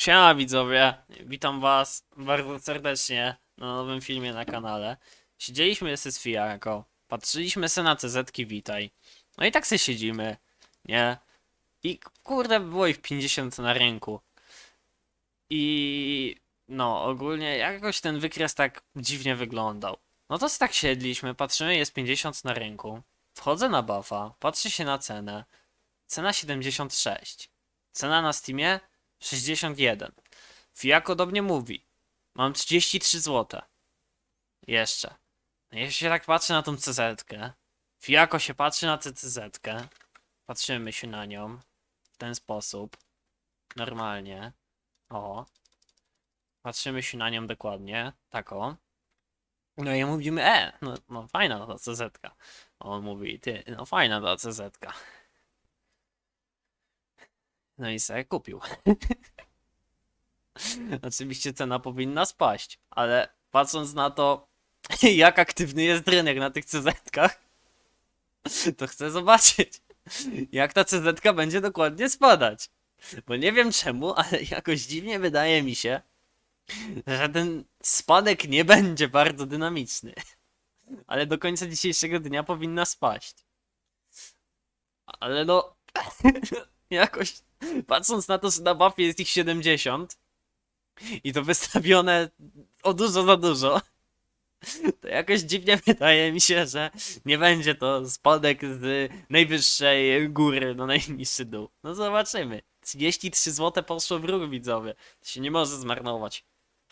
Siema widzowie, witam was bardzo serdecznie na nowym filmie na kanale. Siedzieliśmy z Fiarko, patrzyliśmy se na CZ-ki Witaj. No i tak se siedzimy, nie? I kurde było ich 50 na rynku. I no ogólnie jakoś ten wykres tak dziwnie wyglądał. No to tak siedliśmy, patrzymy jest 50 na rynku. Wchodzę na buffa, patrzę się na cenę. Cena 76. Cena na Steamie 61. Fijako do mnie mówi. Mam 33 zł. Jeszcze. No ja się tak patrzę na tą CZ-kę. Fijako się patrzy na tę CZ-kę. Patrzymy się na nią. W ten sposób. Normalnie. O. Patrzymy się na nią dokładnie. Taką. No i mówimy, e, no, no fajna ta CZ-ka. On mówi, ty, no fajna ta CZ-ka. No i sobie kupił. Oczywiście cena powinna spaść, ale patrząc na to, jak aktywny jest rynek na tych CZ-kach, to chcę zobaczyć, jak ta CZ będzie dokładnie spadać. Bo nie wiem czemu, ale jakoś dziwnie wydaje mi się, że ten spadek nie będzie bardzo dynamiczny. Ale do końca dzisiejszego dnia powinna spaść. Ale no, jakoś patrząc na to, że na buffie jest ich 70 i to wystawione o dużo za dużo, to jakoś dziwnie wydaje mi się, że nie będzie to spadek z najwyższej góry na najniższy dół. No zobaczymy. 33 zł poszło w ruch widzowie. To się nie może zmarnować.